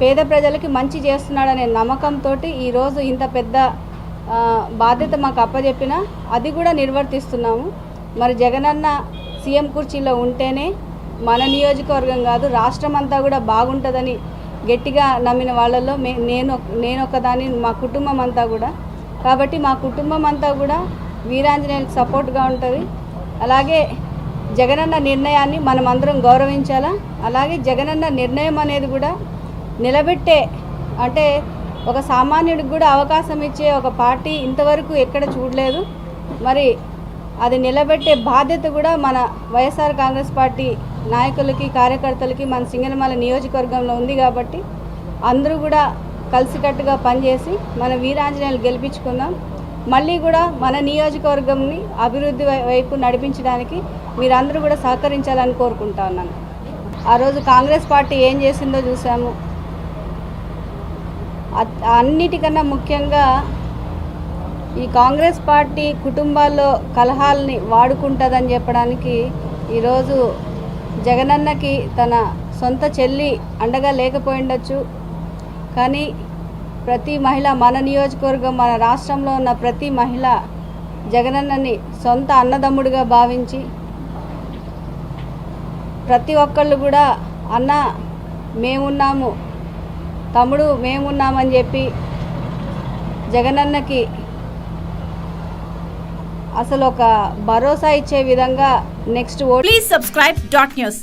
పేద ప్రజలకి మంచి చేస్తున్నాడనే నమ్మకంతో ఈరోజు ఇంత పెద్ద బాధ్యత మాకు అప్పజెప్పిన అది కూడా నిర్వర్తిస్తున్నాము. మరి జగనన్న సీఎం కుర్చీలో ఉంటేనే మన నియోజకవర్గం కాదు రాష్ట్రం అంతా కూడా బాగుంటుందని గట్టిగా నమ్మిన వాళ్ళల్లో మే నేను నేను ఒకదాని మా కుటుంబం అంతా కూడా. కాబట్టి మా కుటుంబం అంతా కూడా వీరాంజనేయులకు సపోర్ట్గా ఉంటుంది. అలాగే జగనన్న నిర్ణయాన్ని మనం అందరం గౌరవించాలా? అలాగే జగనన్న నిర్ణయం అనేది కూడా నిలబెట్టే అంటే ఒక సామాన్యుడికి కూడా అవకాశం ఇచ్చే ఒక పార్టీ ఇంతవరకు ఎక్కడ చూడలేదు. మరి అది నిలబెట్టే బాధ్యత కూడా మన వైఎస్ఆర్ కాంగ్రెస్ పార్టీ నాయకులకి కార్యకర్తలకి మన సింగనమల నియోజకవర్గంలో ఉంది కాబట్టి అందరూ కూడా కలిసికట్టుగా పనిచేసి మన వీరాంజనేయులు గెలిపించుకుందాం. మళ్ళీ కూడా మన నియోజకవర్గంని అభివృద్ధి వైపు నడిపించడానికి మీరందరూ కూడా సహకరించాలని కోరుకుంటా ఉన్నాను. ఆ రోజు కాంగ్రెస్ పార్టీ ఏం చేసిందో చూసాము అన్నిటికన్నా ముఖ్యంగా ఈ కాంగ్రెస్ పార్టీ కుటుంబాల్లో కలహాలని వాడుకుంటుందని చెప్పడానికి ఈరోజు జగనన్నకి తన సొంత చెల్లి అండగా లేకపోయిండొచ్చు. కానీ ప్రతి మహిళ మన నియోజకవర్గం మన రాష్ట్రంలో ఉన్న ప్రతి మహిళ జగనన్నని సొంత అన్నదమ్ముడిగా భావించి ప్రతి ఒక్కళ్ళు కూడా అన్న మేమున్నాము తమ్ముడు మేమున్నామని చెప్పి జగనన్నకి అసలు ఒక భరోసా ఇచ్చే విధంగా next please subscribe dot news